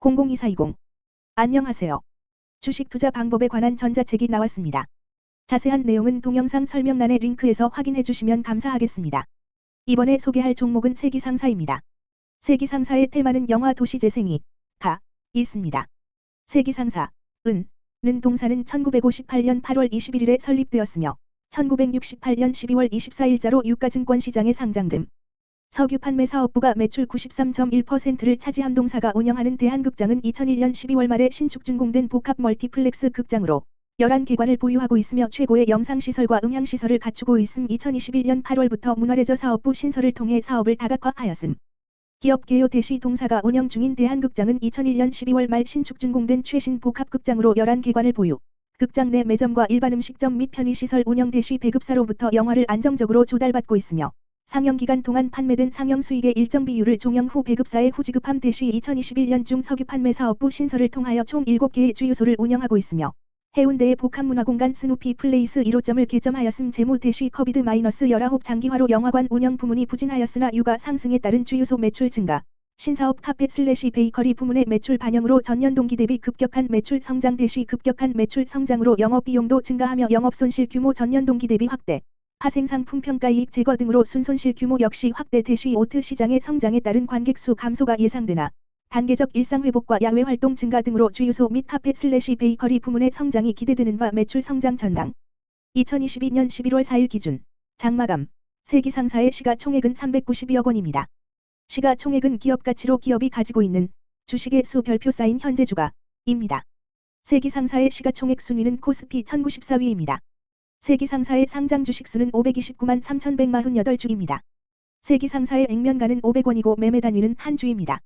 002-420 안녕하세요. 주식 투자 방법에 관한 전자책이 나왔습니다. 자세한 내용은 동영상 설명란의 링크에서 확인해 주시면 감사하겠습니다. 이번에 소개할 종목은 세기상사입니다. 세기상사의 테마는 영화 도시재생이 가 있습니다. 세기상사 은, 는 동사는 1958년 8월 21일에 설립되었으며 1968년 12월 24일자로 유가증권 시장에 상장됨. 석유 판매 사업부가 매출 93.1%를 차지함 동사가 운영하는 대한극장은 2001년 12월 말에 신축 준공된 복합 멀티플렉스 극장으로 11개관을 보유하고 있으며 최고의 영상시설과 음향시설을 갖추고 있음 2021년 8월부터 문화레저 사업부 신설을 통해 사업을 다각화하였음. 기업 개요 대시 동사가 운영 중인 대한극장은 2001년 12월 말 신축 준공된 최신 복합극장으로 11개관을 보유. 극장 내 매점과 일반 음식점 및 편의시설 운영 대시 배급사로부터 영화를 안정적으로 조달받고 있으며 상영 기간 동안 판매된 상영 수익의 일정 비율을 종영 후 배급사에 후지급함 대시 2021년 중 석유 판매 사업부 신설을 통하여 총 7개의 주유소를 운영하고 있으며 해운대의 복합문화공간 스누피 플레이스 1호점을 개점하였음 재무 대시 커비드 마이너스 19 장기화로 영화관 운영 부문이 부진하였으나 유가 상승에 따른 주유소 매출 증가, 신사업 카페 슬래시 베이커리 부문의 매출 반영으로 전년 동기 대비 급격한 매출 성장 대시 급격한 매출 성장으로 영업 비용도 증가하며 영업 손실 규모 전년 동기 대비 확대, 파생상품 평가이익 제거 등으로 순손실 규모 역시 확대 대시 오트 시장의 성장에 따른 관객 수 감소가 예상되나 단계적 일상회복과 야외 활동 증가 등으로 주유소 및 카페 슬래시 베이커리 부문의 성장이 기대되는 바 매출 성장 전망. 2022년 11월 4일 기준 장마감 세기 상사의 시가총액은 392억 원입니다. 시가총액은 기업 가치로 기업이 가지고 있는 주식의 수 별표 쌓인 현재 주가입니다. 세기 상사의 시가총액 순위는 코스피 1094위입니다. 세기상사의 상장 주식수는 529만 3148주입니다. 세기상사의 액면가는 500원이고 매매 단위는 한 주입니다.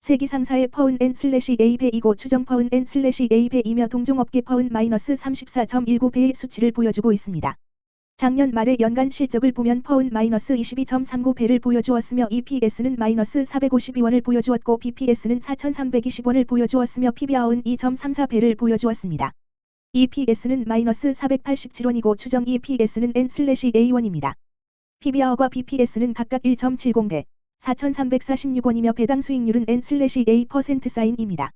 세기상사의 퍼운 N 슬래시 A배이고 추정 퍼운 N 슬래시 A배이며 동종업계 퍼운 마이너스 34.19배의 수치를 보여주고 있습니다. 작년 말의 연간 실적을 보면 퍼운 마이너스 22.39배를 보여주었으며 EPS는 마이너스 452원을 보여주었고 BPS는 4,320원을 보여주었으며 PBR은 2.34배를 보여주었습니다. EPS는 마이너스 487원이고 추정 EPS는 N 슬래시 A1입니다. PBR과 BPS는 각각 1.70배, 4,346원이며 배당 수익률은 N/A% 사인입니다.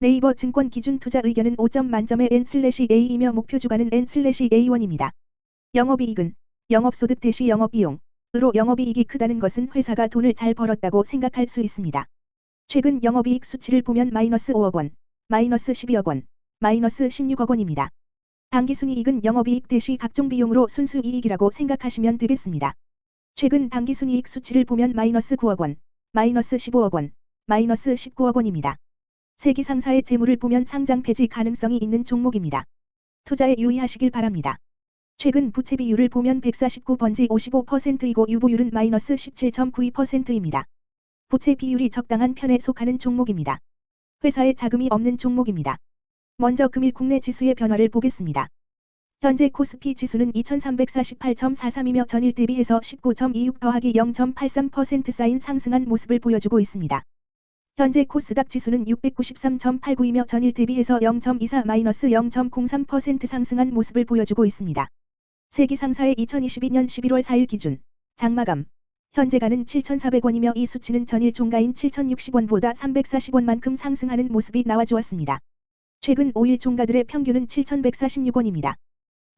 네이버 증권 기준 투자 의견은 5점 만점의 N/A이며 목표 주가는 N/A1입니다. 영업이익은 영업소득 대시 영업비용, 으로 영업이익이 크다는 것은 회사가 돈을 잘 벌었다고 생각할 수 있습니다. 최근 영업이익 수치를 보면 마이너스 5억 원, 마이너스 12억 원, 마이너스 16억 원입니다. 당기순이익은 영업이익 대시 각종 비용으로 순수이익이라고 생각하시면 되겠습니다. 최근 당기순이익 수치를 보면 마이너스 9억 원, 마이너스 15억 원, 마이너스 19억 원입니다. 세기 상사의 재물을 보면 상장 폐지 가능성이 있는 종목입니다. 투자에 유의하시길 바랍니다. 최근 부채 비율을 보면 149번지 55%이고 유보율은 마이너스 17.92%입니다. 부채 비율이 적당한 편에 속하는 종목입니다. 회사에 자금이 없는 종목입니다. 먼저 금일 국내 지수의 변화를 보겠습니다. 현재 코스피 지수는 2348.43이며 전일 대비해서 19.26 더하기 0.83% 쌓인 상승한 모습을 보여주고 있습니다. 현재 코스닥 지수는 693.89이며 전일 대비해서 0.24-0.03% 상승한 모습을 보여주고 있습니다. 세기상사의 2022년 11월 4일 기준 장마감 현재가는 7,400원이며 이 수치는 전일 종가인 7,060원보다 340원만큼 상승하는 모습이 나와주었습니다. 최근 5일 종가들의 평균은 7,146원입니다.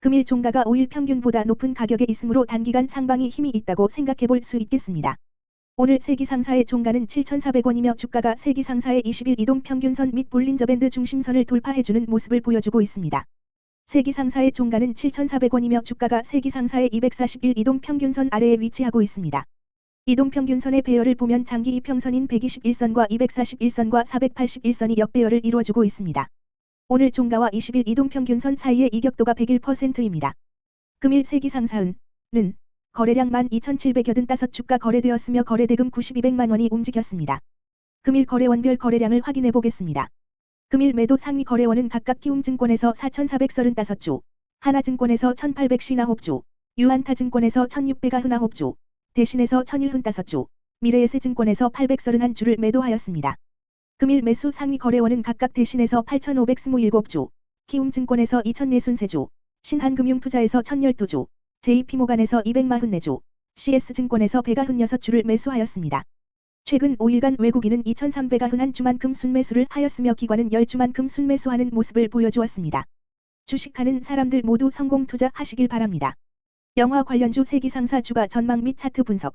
금일 종가가 5일 평균보다 높은 가격에 있으므로 단기간 상방이 힘이 있다고 생각해 볼 수 있겠습니다. 오늘 세기상사의 종가는 7,400원이며 주가가 세기상사의 20일 이동 평균선 및 볼린저밴드 중심선을 돌파해주는 모습을 보여주고 있습니다. 세기상사의 종가는 7,400원이며 주가가 세기상사의 241 이동 평균선 아래에 위치하고 있습니다. 이동 평균선의 배열을 보면 장기 이평선인 121선과 241선과 481선이 역배열을 이루어주고 있습니다. 오늘 종가와 20일 이동평균선 사이의 이격도가 101%입니다. 금일 세기상사은는 거래량 12,785 주가 거래되었으며 거래대금 9200만 원이 움직였습니다. 금일 거래원별 거래량을 확인해 보겠습니다. 금일 매도 상위 거래원은 각각 키움증권에서 4,435주, 하나증권에서 1,859주, 유한타증권에서 1,699주, 대신에서 1,015주, 미래에셋증권에서 831주를 매도하였습니다. 금일 매수 상위 거래원은 각각 대신에서 8,527주, 키움증권에서 2,063주, 신한금융투자에서 1,012주, JP모간에서 244주, CS증권에서 196주를 매수하였습니다. 최근 5일간 외국인은 2,300가 흔한 주만큼 순매수를 하였으며 기관은 10주만큼 순매수하는 모습을 보여주었습니다. 주식하는 사람들 모두 성공 투자하시길 바랍니다. 영화 관련주 세기상사 주가 전망 및 차트 분석